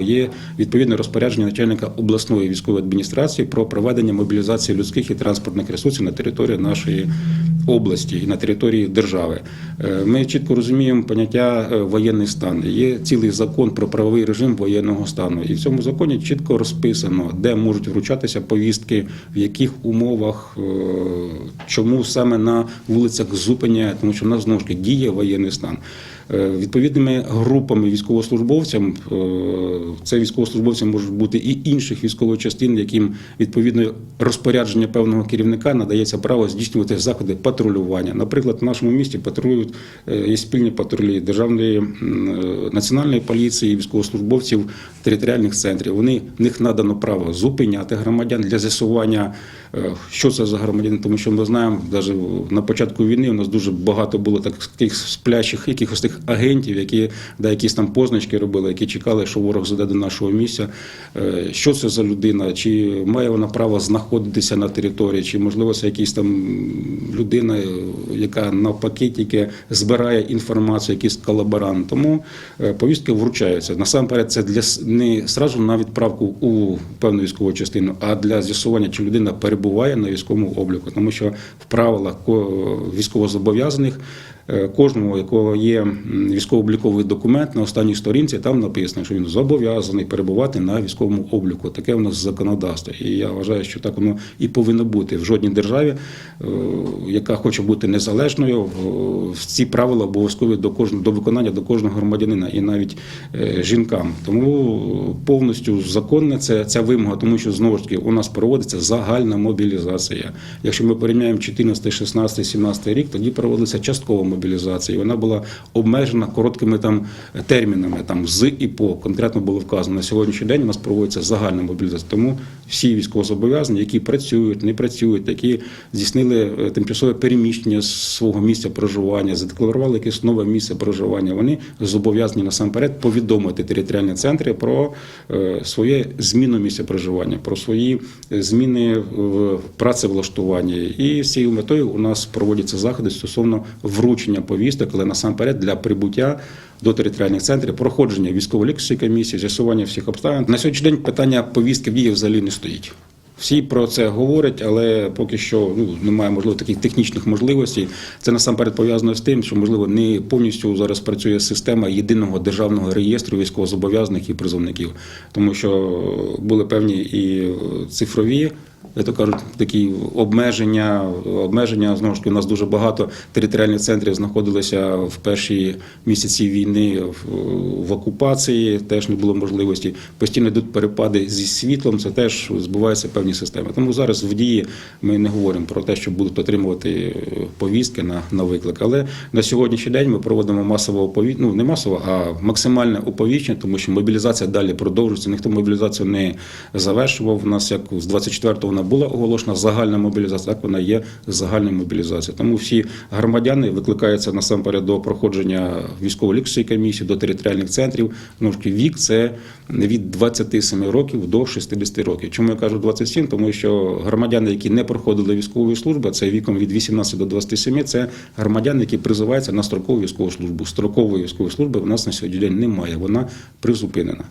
Є відповідне розпорядження начальника обласної військової адміністрації про проведення мобілізації людських і транспортних ресурсів на території нашої області і на території держави. Е, Ми чітко розуміємо поняття е, воєнний стан. Є цілий закон про правовий режим воєнного стану, і в цьому законі чітко розписано, де можуть вручатися повістки, в яких умовах, е, чому саме на вулицях зупиняє, тому що в нас знову ж таки діє воєнний стан. Відповідними групами військовослужбовцям це військовослужбовці можуть бути і інших військових частин, яким відповідно розпорядження певного керівника надається право здійснювати заходи патрулювання. Наприклад, в нашому місті патрулюють е, є спільні патрулі державної е, національної поліції, військовослужбовців територіальних центрів. Вони в них надано право зупиняти громадян для з'ясування, е, що це за громадяни, тому що ми знаємо, навіть на початку війни у нас дуже багато було таких сплячих якихось тих агентів, які да, якісь там позначки робили, які чекали, що ворог зайде до нашого місця. Е, Що це за людина? Чи має вона право знаходитися на території, чи можливо це якийсь там людина, е, яка навпаки тільки збирає інформацію, якийсь колаборант. Тому е, повістки вручаються. Насамперед, це для не сразу на відправку у певну військову частину, а для з'ясування, чи людина перебуває на військовому обліку, тому що в правилах ко- військовозобов'язаних е, кожному, якого є військово-обліковий документ на останній сторінці, там написано, що він зобов'язаний перебувати на військовому обліку. Таке у нас законодавство. І я вважаю, що так воно і повинно бути в жодній державі, е, яка хоче бути незалежною. в- Ці правила обов'язкові до кожного до виконання до кожного громадянина і навіть е, жінкам. Тому повністю законне це ця вимога, тому що знову ж таки у нас проводиться загальна мобілізація. Якщо ми порівняємо 14, 16, 17 рік, тоді проводилася часткова мобілізація. І вона була обмежена короткими там термінами, там з і по конкретно було вказано. На сьогоднішній день у нас проводиться загальна мобілізація. Тому всі військовозобов'язані, які працюють, не працюють, які здійснили е, тимчасове переміщення з свого місця проживання, задекларували якесь нове місце проживання. Вони зобов'язані насамперед повідомити територіальні центри про е, своє зміну місця проживання, про свої е, зміни в працевлаштуванні. І з цією метою у нас проводяться заходи стосовно вручення повісток, але насамперед для прибуття до територіальних центрів, проходження військово-лікарської комісії, з'ясування всіх обставин. На сьогоднішній день питання повістки в дії взагалі не стоїть. Всі про це говорять, але поки що ну немає можливо таких технічних можливостей. Це насамперед пов'язано з тим, що можливо не повністю зараз працює система єдиного державного реєстру військовозобов'язаних і призовників, тому що були певні і цифрові. То кажуть, такі обмеження, обмеження знову ж таки, у нас дуже багато територіальних центрів знаходилися в перші місяці війни в, окупації, теж не було можливості. Постійно йдуть перепади зі світлом, це теж збуваються певні системи. Тому зараз в дії ми не говоримо про те, що будуть отримувати повістки на, на виклик. Але на сьогоднішній день ми проводимо масове оповіщення, ну не масово, а максимальне оповіщення, тому що мобілізація далі продовжується. Ніхто мобілізацію не завершував. У нас як з 24-го вона була оголошена загальна мобілізація, так вона є загальна мобілізація. Тому всі громадяни викликаються насамперед до проходження військово-лікарської комісії, до територіальних центрів. Ну вік це від 27 років до 60 років. Чому я кажу 27? Тому що громадяни, які не проходили військову службу, це віком від 18 до 27, це громадяни, які призиваються на строкову військову службу. Строкової військової служби в нас на сьогодні день немає. Вона призупинена.